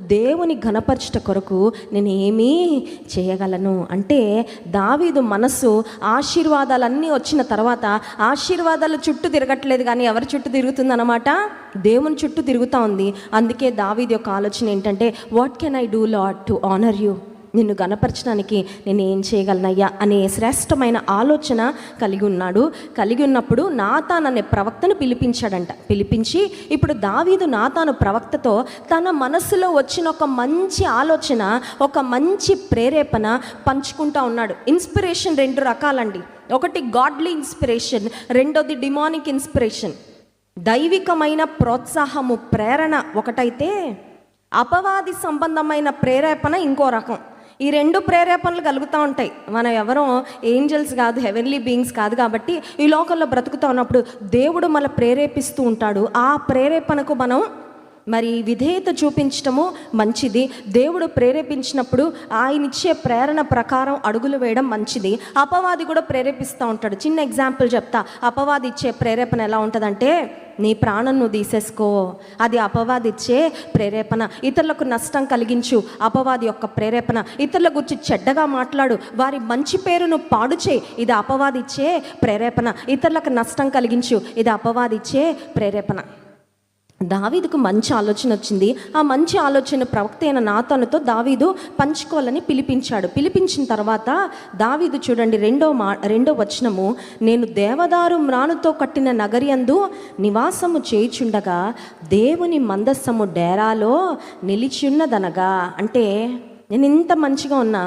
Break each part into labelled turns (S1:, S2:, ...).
S1: దేవుని ఘనపరచట కొరకు నేను ఏమీ చేయగలను. అంటే దావీదు మనస్సు ఆశీర్వాదాలన్నీ వచ్చిన తర్వాత ఆశీర్వాదాల చుట్టూ తిరగట్లేదు కానీ ఎవరి చుట్టూ తిరుగుతుందన్నమాట? దేవుని చుట్టూ తిరుగుతూ ఉంది. అందుకే దావీది యొక్క ఆలోచన ఏంటంటే what can I do lot to honour you నిన్ను గనపరచడానికి నేను ఏం చేయగలనయ్యా అనే శ్రేష్టమైన ఆలోచన కలిగి ఉన్నాడు. కలిగి ఉన్నప్పుడు నాతాన్ అనే ప్రవక్తను పిలిపించాడంట. పిలిపించి ఇప్పుడు దావీదు నాతాను ప్రవక్తతో తన మనసులో వచ్చిన ఒక మంచి ఆలోచన ఒక మంచి ప్రేరేపణ పంచుకుంటా ఉన్నాడు. ఇన్స్పిరేషన్ రెండు రకాలండి. ఒకటి గాడ్లీ ఇన్స్పిరేషన్ రెండోది డిమానిక్ ఇన్స్పిరేషన్. దైవికమైన ప్రోత్సాహము ప్రేరణ ఒకటైతే అపవాది సంబంధమైన ప్రేరేపణ ఇంకో రకం. ఈ రెండు ప్రేరేపణలు కలుగుతూ ఉంటాయి. మనం ఎవరో ఏంజల్స్ కాదు హెవెన్లీ బీయింగ్స్ కాదు కాబట్టి ఈ లోకంలో బ్రతుకుతూ ఉన్నప్పుడు దేవుడు మన ప్రేరేపిస్తూ ఉంటాడు. ఆ ప్రేరేపణకు మనం మరి విధేయత చూపించటము మంచిది. దేవుడు ప్రేరేపించినప్పుడు ఆయన ఇచ్చే ప్రేరణ ప్రకారం అడుగులు వేయడం మంచిది. అపవాది కూడా ప్రేరేపిస్తూ ఉంటాడు. చిన్న ఎగ్జాంపుల్ చెప్తా. అపవాది ఇచ్చే ప్రేరేపణ ఎలా ఉంటుందంటే నీ ప్రాణం నువ్వు తీసేసుకో. అది అపవాది ఇచ్చే ప్రేరేపణ. ఇతరులకు నష్టం కలిగించు. అపవాది యొక్క ప్రేరేపణ. ఇతరుల గురించి చెడ్డగా మాట్లాడు. వారి మంచి పేరును పాడు చేయి. ఇది అపవాది ఇచ్చే ప్రేరేపణ. ఇతరులకు నష్టం కలిగించు. ఇది అపవాది ఇచ్చే ప్రేరేపణ. దావీదుకు మంచి ఆలోచన వచ్చింది. ఆ మంచి ఆలోచన ప్రవక్త అయిన నాతనుతో దావీదు పంచుకోవాలని పిలిపించాడు. పిలిపించిన తర్వాత దావీదు చూడండి రెండో మా రెండో వచనము నేను దేవదారు మ్రానుతో కట్టిన నగరియందు నివాసము చేయుచుండగా దేవుని మందస్సము డేరాలో నిలిచిన్నదనగా అంటే నేను ఇంత మంచిగా ఉన్నా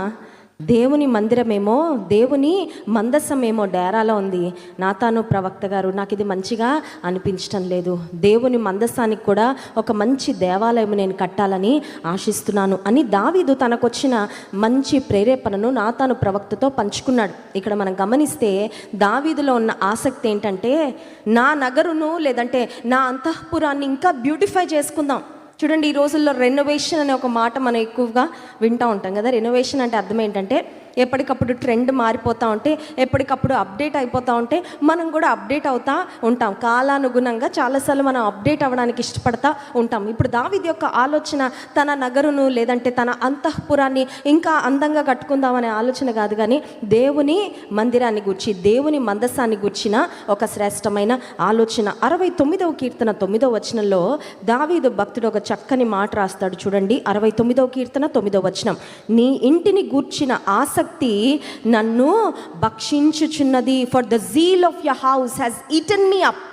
S1: దేవుని మందిరమేమో దేవుని మందసమేమో డేరాలో ఉంది. నాతాను ప్రవక్త గారు నాకు ఇది మంచిగా అనిపించటం లేదు. దేవుని మందసానికి కూడా ఒక మంచి దేవాలయం నేను కట్టాలని ఆశిస్తున్నాను అని దావీదు తనకొచ్చిన మంచి ప్రేరేపణను నాతాను ప్రవక్తతో పంచుకున్నాడు. ఇక్కడ మనం గమనిస్తే దావీదులో ఉన్న ఆసక్తి ఏంటంటే నా నగరును లేదంటే నా అంతఃపురాన్ని ఇంకా బ్యూటిఫై చేసుకుందాం. చూడండి ఈ రోజుల్లో రెనోవేషన్ అనే ఒక మాట మనం ఎక్కువగా వింటూ ఉంటాం కదా. రెనోవేషన్ అంటే అర్థం ఏంటంటే ఎప్పటికప్పుడు ట్రెండ్ మారిపోతూ ఉంటే ఎప్పటికప్పుడు అప్డేట్ అయిపోతూ ఉంటే మనం కూడా అప్డేట్ అవుతా ఉంటాం. కాలానుగుణంగా చాలాసార్లు మనం అప్డేట్ అవ్వడానికి ఇష్టపడతా ఉంటాం. ఇప్పుడు దావిది యొక్క ఆలోచన తన నగరును లేదంటే తన అంతఃపురాన్ని ఇంకా అందంగా కట్టుకుందామనే ఆలోచన కాదు కానీ దేవుని మందిరాన్ని గుర్చి దేవుని మందసాన్ని గుర్చిన ఒక శ్రేష్టమైన ఆలోచన. అరవై తొమ్మిదవ కీర్తన తొమ్మిదవ వచనంలో దావీదు భక్తుడు ఒక చక్కని మాట రాస్తాడు. చూడండి అరవై తొమ్మిదవ కీర్తన తొమ్మిదవ వచనం. నీ ఇంటిని గూర్చిన ఆసక్తి నన్ను భక్షించుచున్నది for the zeal of your house has eaten me up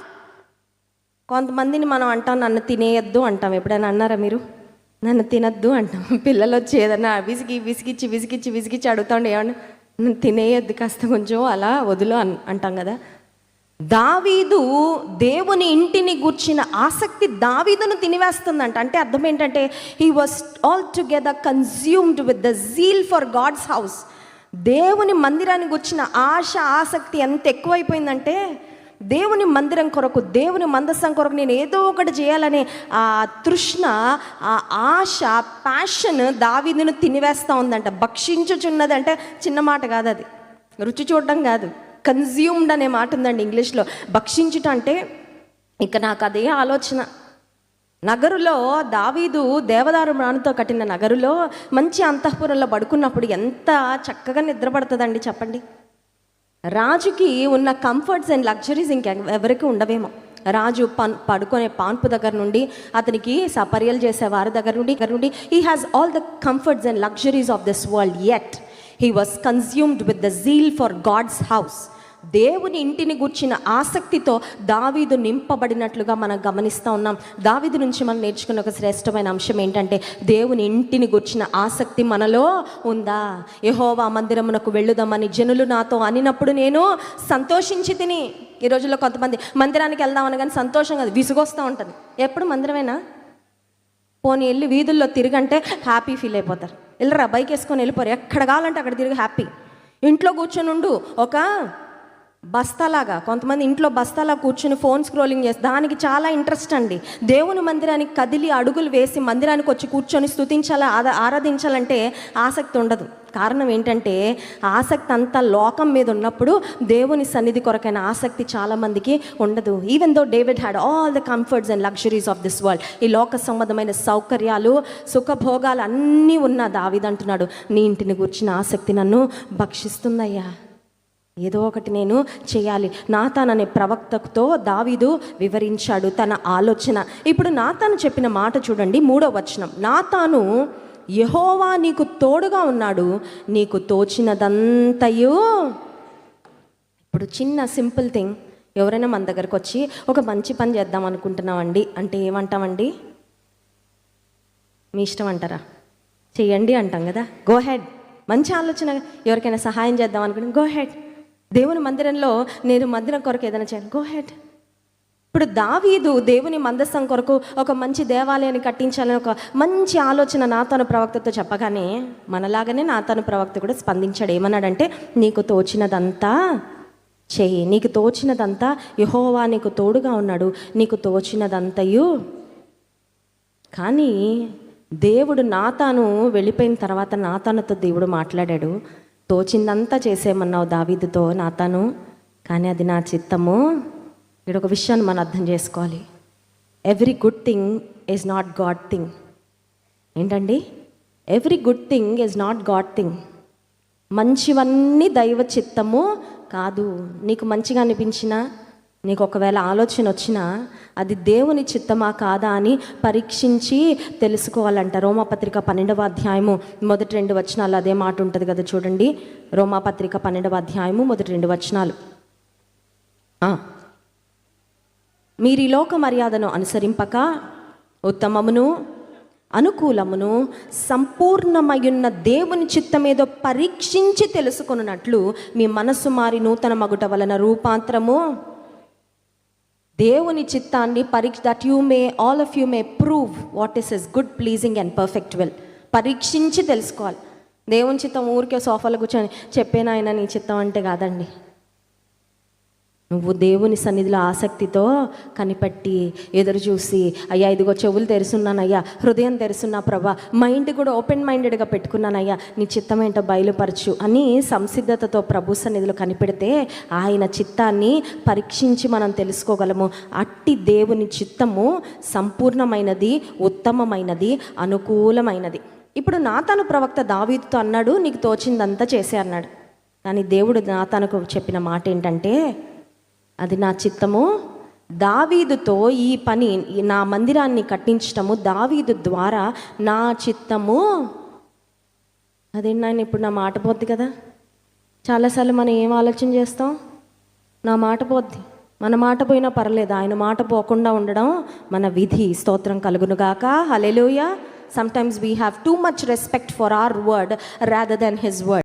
S1: కొంతమందిని మనం అంటాం నన్ను తినేయద్దు అంటాం. ఎప్పుడైనా అన్నారా మీరు? నన్ను తినద్దు అంటాం. పిల్లలు వచ్చి ఏదన్నా విసిగి విసిగిచ్చి విసిగిచ్చి విసిగిచ్చి అడుగుతాండి ఏమన్నా నన్ను తినేయద్దు కాస్త కొంచెం అలా వదులు అన్ అంటాం కదా. దావీదు దేవుని ఇంటిని గూర్చిన ఆసక్తి దావీదును తినివేస్తుందంట. అంటే అర్థం ఏంటంటే he was altogether consumed with the zeal for God's house దేవుని మందిరాన్ని గుర్చిన ఆశ ఆసక్తి ఎంత ఎక్కువైపోయిందంటే దేవుని మందిరం కొరకు దేవుని మందసం కొరకు నేను ఏదో ఒకటి చేయాలనే ఆ తృష్ణ ఆ ఆశ ప్యాషన్ దావీదును తినివేస్తూ ఉందంట. భక్షించుచున్నది అంటే చిన్న మాట కాదు అది రుచి చూడడం కాదు. కన్జ్యూమ్డ్ అనే మాట ఉందండి ఇంగ్లీష్లో. భక్షించుట అంటే ఇక నాకు అదే ఆలోచన. నగరులో దావీదు దేవదారు మ్రానుతో కట్టిన నగరులో మంచి అంతఃపురంలో పడుకున్నప్పుడు ఎంత చక్కగా నిద్రపడుతుందండి చెప్పండి. రాజుకి ఉన్న కంఫర్ట్స్ అండ్ లగ్జరీస్ ఇంకెవరికి ఉండవేమో. రాజు పన్ పడుకునే పాన్పు దగ్గర నుండి అతనికి సపర్యలు చేసే వారి దగ్గర నుండి దగ్గర నుండి he has all the comforts and luxuries of this world yet he was consumed with the zeal for God's house దేవుని ఇంటిని గుర్చిన ఆసక్తితో దావీదు నింపబడినట్లుగా మనం గమనిస్తూ ఉన్నాం. దావీదు నుంచి మనం నేర్చుకున్న ఒక శ్రేష్టమైన అంశం ఏంటంటే దేవుని ఇంటిని గుర్చిన ఆసక్తి మనలో ఉందా? యహోవా మందిరమునకు వెళ్ళుదామని జనులు నాతో అనినప్పుడు నేను సంతోషించి తిని. ఈ రోజుల్లో కొంతమంది మందిరానికి వెళ్దామని కానీ సంతోషం కాదు విసుగొస్తూ ఉంటుంది. ఎప్పుడు మందిరమేనా? పోనీ వెళ్ళి వీధుల్లో తిరిగంటే హ్యాపీ ఫీల్ అయిపోతారు. వెళ్ళరా బైక్ వేసుకొని వెళ్ళిపోరు. ఎక్కడ కావాలంటే అక్కడ తిరిగి హ్యాపీ. ఇంట్లో కూర్చొని ఉండు ఒక బస్తాలాగా కొంతమంది ఇంట్లో బస్తాలా కూర్చుని ఫోన్ స్క్రోలింగ్ చేసి దానికి చాలా ఇంట్రెస్ట్ అండి. దేవుని మందిరానికి కదిలి అడుగులు వేసి మందిరానికి వచ్చి కూర్చొని స్థుతించాలా ఆరా- ఆరాధించాలంటే ఆసక్తి ఉండదు. కారణం ఏంటంటే ఆసక్తి అంతా లోకం మీద ఉన్నప్పుడు దేవుని సన్నిధి కొరకైన ఆసక్తి చాలా మందికి ఉండదు. Even though David had all the comforts and luxuries of this world ఈ లోక సంబంధమైన సౌకర్యాలు సుఖభోగాలు అన్నీ ఉన్న దావిదంటున్నాడు నీ ఇంటిని గురించిన ఆసక్తి నన్ను భక్షిస్తుందయ్యా ఏదో ఒకటి నేను చేయాలి. నాతాన్ అనే ప్రవక్తతో దావీదు వివరించాడు తన ఆలోచన. ఇప్పుడు నాతాను చెప్పిన మాట చూడండి మూడో వచనం. నాతాను యహోవా నీకు తోడుగా ఉన్నాడు. నీకు తోచినదంతయు. ఇప్పుడు చిన్న సింపుల్ థింగ్. ఎవరైనా మన దగ్గరకు వచ్చి ఒక మంచి పని చేద్దాం అనుకుంటున్నామండి అంటే ఏమంటామండి? మీ ఇష్టం అంటారా? చేయండి అంటాం కదా. గో హెడ్ మంచి ఆలోచన ఎవరికైనా సహాయం చేద్దాం అనుకుంటే గో హెడ్ దేవుని మందిరంలో నేను మందిరం కొరకు ఏదైనా చేయను గో హెడ్ ఇప్పుడు దావీదు దేవుని మందస్సం కొరకు ఒక మంచి దేవాలయాన్ని కట్టించాలని ఒక మంచి ఆలోచన నాతను ప్రవక్తతో చెప్పగానే మనలాగానే నాతను ప్రవక్త కూడా స్పందించాడు. ఏమన్నాడంటే నీకు తోచినదంతా చేయి. నీకు తోచినదంతా యహోవా నీకు తోడుగా ఉన్నాడు. నీకు తోచినదంతయు కానీ దేవుడు నాతాను వెళ్ళిపోయిన తర్వాత నాతానతో దేవుడు మాట్లాడాడు. తోచిందంతా చేసేయమన్నావు దావీదుతో నాతను కానీ అది నా చిత్తము. ఇక్కడ ఒక విషయాన్ని మనం అర్థం చేసుకోవాలి. Every good thing is not God thing ఏంటండి? Every good thing is not God thing మంచివన్నీ దైవ చిత్తము కాదు. నీకు మంచిగా అనిపించినా నీకు ఒకవేళ ఆలోచన వచ్చినా అది దేవుని చిత్తమా కాదా అని పరీక్షించి తెలుసుకోవాలంట. రోమాపత్రిక పన్నెండవ అధ్యాయము మొదటి రెండు వచనాలు అదే మాట ఉంటుంది కదా చూడండి. రోమాపత్రిక పన్నెండవ అధ్యాయము మొదటి రెండు వచనాలు. మీరు ఈ లోక మర్యాదను అనుసరింపక ఉత్తమమును అనుకూలమును సంపూర్ణమయున్న దేవుని చిత్తమేదో పరీక్షించి తెలుసుకున్నట్లు మీ మనస్సు మారి నూతన మగుట వలన రూపాంతరము దేవుని చిత్తాన్ని పరీక్ష that you may all of you may prove what is is good pleasing and perfect will పరీక్షించి తెలుసుకోవాలి. దేవుని చిత్తం ఊరికే సోఫాలో కూర్చొని చెప్పేనాయన నీ చిత్తం అంటే కాదండి. నువ్వు దేవుని సన్నిధిలో ఆసక్తితో కనిపెట్టి ఎదురు చూసి అయ్యా ఇదిగో చెవులు తెరుస్తున్నానయ్యా హృదయం తెరుస్తున్నా ప్రభా మైండ్ కూడా ఓపెన్ మైండెడ్గా పెట్టుకున్నానయ్యా నీ చిత్తం ఏంటో బయలుపరచు అని సంసిద్ధతతో ప్రభు సన్నిధిలో కనిపెడితే ఆయన చిత్తాన్ని పరీక్షించి మనం తెలుసుకోగలము. అట్టి దేవుని చిత్తము సంపూర్ణమైనది ఉత్తమమైనది అనుకూలమైనది. ఇప్పుడు నాతను ప్రవక్త దావీదుతో అన్నాడు నీకు తోచిందంతా చేసే అన్నాడు. కానీ దేవుడు నాతనకు చెప్పిన మాట ఏంటంటే అది నా చిత్తము. దావీదుతో ఈ పని నా మందిరాన్ని కట్టించటము దావీదు ద్వారా నా చిత్తము. అదేంటి నాయన ఇప్పుడు నా మాట పోద్ది కదా? చాలాసార్లు మనం ఏం ఆలోచన చేస్తాం? నా మాట పోద్ది. మన మాట పోయినా పర్లేదు. ఆయన మాట పోకుండా ఉండడం మన విధి. స్తోత్రం కలుగునుగాక hallelujah sometimes we have too much respect for our word rather than his word